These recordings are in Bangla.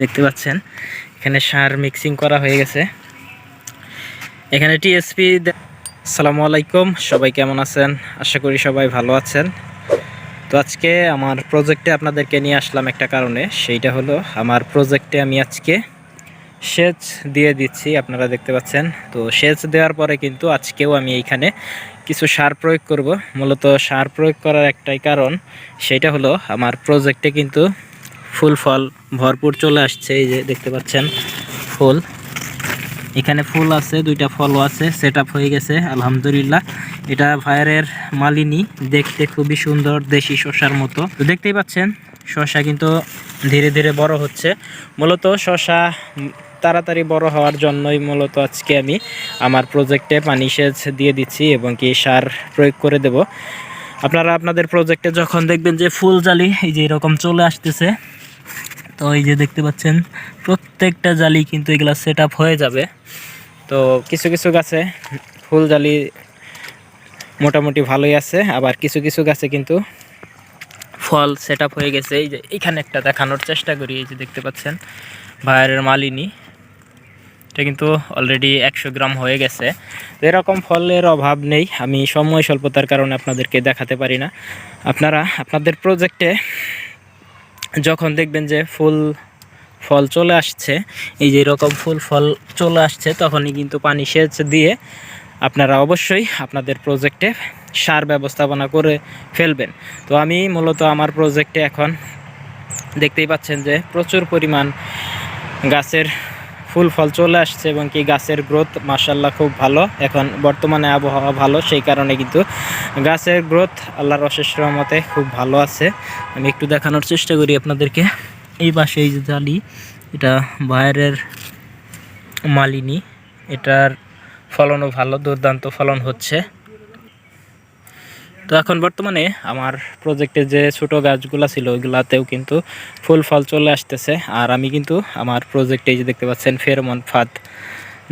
দেখতে পাচ্ছেন। এখানে সার মিক্সিং করা হয়ে গেছে। এখানে টিএসপি আসসালামু আলাইকুম, সবাই কেমন আছেন? আশা করি সবাই ভালো আছেন। তো আজকে আমার প্রজেক্টে আপনাদেরকে নিয়ে আসলাম একটা কারণে, সেইটা হলো আমার প্রজেক্টে আমি আজকে সেচ দিয়ে দিচ্ছি, আপনারা দেখতে পাচ্ছেন। তো সেচ দেওয়ার পরে কিন্তু আজকেও আমি এইখানে কিছু সার প্রয়োগ করব। মূলত সার প্রয়োগ করার একটাই কারণ, সেইটা হলো আমার প্রজেক্টে কিন্তু ফুল ফল ভরপুর চলে আসছে এই যে দেখতে পাচ্ছেন ফুল। এখানে ফুল আছে দুইটা ফলও আছে সেট হয়ে গেছে আলহামদুলিল্লাহ। এটা ভাইয়ের মালিনী দেখতে খুবই সুন্দর দেশি শসার মতো। তো দেখতেই পাচ্ছেন শসা কিন্তু ধীরে ধীরে বড় হচ্ছে। মূলত উম, তাড়াতাড়ি বড় হওয়ার জন্যই মূলত আজকে আমি আমার প্রজেক্টে পানি সেচ দিয়ে দিচ্ছি এবং কি সার প্রয়োগ করে দেব। আপনারা আপনাদের প্রজেক্টে যখন দেখবেন যে ফুল জালি এই যে এরকম চলে আসতেছে তো এই যে দেখতে পাচ্ছেন, প্রত্যেকটা জালি কিন্তু এগুলা সেট হয়ে যাবে। তো কিছু কিছু গাছে ফুল জালি মোটামুটি ভালোই আছে, আবার কিছু কিছু গাছে কিন্তু ফল সেট হয়ে গেছে। এই যে এখানে একটা দেখানোর চেষ্টা করি, এই যে দেখতে পাচ্ছেন ভাইয়ের মালিনী। এটা কিন্তু অলরেডি একশো গ্রাম হয়ে গেছে। এরকম ফলের অভাব নেই, আমি সময় স্বল্পতার কারণে আপনাদেরকে দেখাতে পারি না। আপনারা, আপনাদের প্রজেক্টে যখন দেখবেন যে ফুল ফল চলে আসছে, এই যে রকম ফুল ফল চলে আসছে, তখনই কিন্তু পানি সেচ দিয়ে আপনারা অবশ্যই আপনাদের প্রজেক্টে সার ব্যবস্থাপনা করে ফেলবেন। তো আমি মূলত আমার প্রজেক্টে এখন দেখতেই পাচ্ছেন যে প্রচুর পরিমাণ গাছের ফুল ফল চলে আসছে এবং কি গাছের গ্রোথ মাসাল্লাহ খুব ভালো। এখন বর্তমানে আবহাওয়া ভালো, সেই কারণে কিন্তু গাছের গ্রোথ আল্লাহর অশেষ রহমতে খুব ভালো আছে। আমি একটু দেখানোর চেষ্টা করি আপনাদেরকে। এই পাশে এই যে জালি, এটা বাইরের মালিনী। এটার ফলনও ভালো, দুর্দান্ত ফলন হচ্ছে। তো এখন বর্তমানে আমার প্রজেক্টে যে ছোট গাছগুলো ছিল, ওইগুলাতেও কিন্তু ফুল ফল চলে আসতেছে। আর আমি কিন্তু আমার প্রজেক্টে যে দেখতে পাচ্ছেন ফেরমন ফাঁদ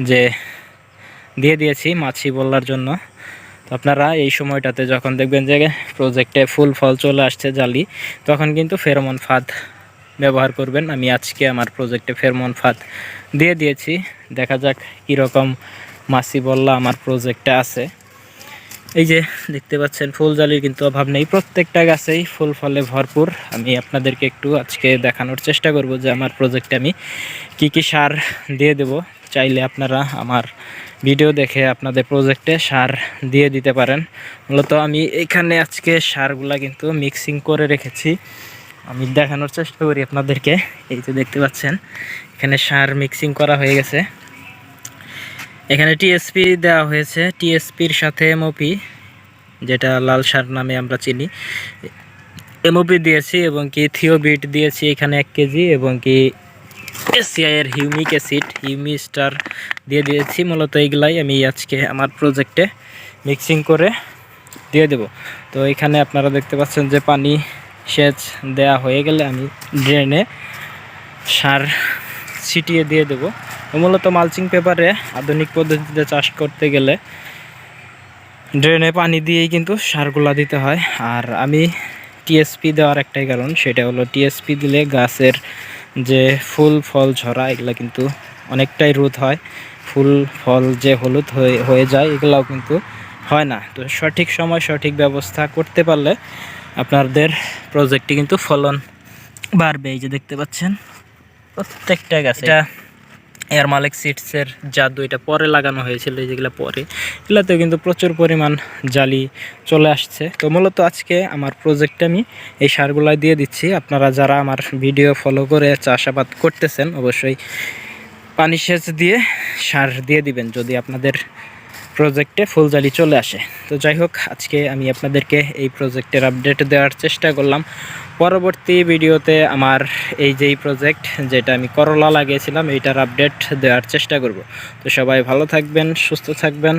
যে দিয়ে দিয়েছি মাছি বলার জন্য। তো আপনারা এই সময়টাতে যখন দেখবেন যে প্রজেক্টে ফুল ফল চলে আসছে জালি, তখন কিন্তু ফেরমন ফাঁদ ব্যবহার করবেন। আমি আজকে আমার প্রজেক্টে ফেরমন ফাঁদ দিয়ে দিয়েছি। দেখা যাক কীরকম মাছি বললা আমার প্রজেক্টে আছে। এই যে দেখতে পাচ্ছেন, ফুল জালির কিন্তু অভাব নেই। প্রত্যেকটা গাছেই ফুল ফলে ভরপুর। আমি আপনাদেরকে একটু আজকে দেখানোর চেষ্টা করব যে আমার প্রজেক্টে আমি কি কি সার দিয়ে দেব। চাইলে আপনারা আমার ভিডিও দেখে আপনাদের প্রজেক্টে সার দিয়ে দিতে পারেন। মূলত আমি এখানে আজকে সারগুলা কিন্তু মিক্সিং করে রেখেছি। আমি দেখানোর চেষ্টা করি আপনাদেরকে। এই যে দেখতে পাচ্ছেন, এখানে সার মিক্সিং করা হয়ে গেছে। এখানে টিএসপি দেওয়া হয়েছে। টিএসপির সাথে এমওপি যেটা লাল সার নামে আমরা চিনি। এমওপি দিয়েছি এবং কি থিওবিট দিয়েছি এখানে এক কেজি এবং কি এসিআইয়ের হিউমিক অ্যাসিড হিউমি স্টার দিয়ে দিয়েছি। মূলত এইগুলাই আমি আজকে আমার প্রজেক্টে মিক্সিং করে দিয়ে দেব। তো এখানে আপনারা দেখতে পাচ্ছেন যে পানি সেচ দেয়া হয়ে গেলে আমি ড্রেনে সার ছিটিয়ে দিয়ে দেব। মূলত মালচিং পেপারে আধুনিক পদ্ধতিতে চাষ করতে গেলে ড্রেনে পানি দিয়েই কিন্তু সারগুলা দিতে হয়। আর আমি টিএসপি দেওয়ার একটাই কারণ, সেটা হলো টিএসপি দিলে গাছের যে ফুল, ফল, ঝরা, এগুলো কিন্তু অনেকটাই রোদ হয়। ফুল, ফল যে হলুদ হয়ে যায়, এগুলাও কিন্তু হয় না। তো সঠিক সময় সঠিক ব্যবস্থা করতে পারলে আপনাদের প্রজেক্টটি কিন্তু ফলন বাড়বে। এই যে দেখতে পাচ্ছেন, প্রত্যেকটা গাছে। এয়ার মালিক সিটসের জাদু, এটা পরে লাগানো হয়েছিল যেগুলো পরে। এগুলোতেও কিন্তু প্রচুর পরিমাণ জালি চলে আসছে। তো মূলত আজকে আমার প্রজেক্ট আমি এই সারগুলাই দিয়ে দিচ্ছি। আপনারা যারা আমার ভিডিও ফলো করে চাষাবাদ করতেছেন, অবশ্যই পানি সেচ দিয়ে সার দিয়ে দিবেন। যদি আপনাদের প্রজেক্টে ফুলজালি চলে আসে। তো যাই হোক আজকে আমি আপনাদেরকে এই প্রজেক্টের আপডেট দেওয়ার চেষ্টা করলাম। পরবর্তী ভিডিওতে আমার এই যেই প্রজেক্ট যেটা আমি করলা লাগিয়েছিলাম, এইটার আপডেট দেওয়ার চেষ্টা করব। তো সবাই ভালো থাকবেন, সুস্থ থাকবেন।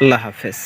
আল্লাহ হাফেজ।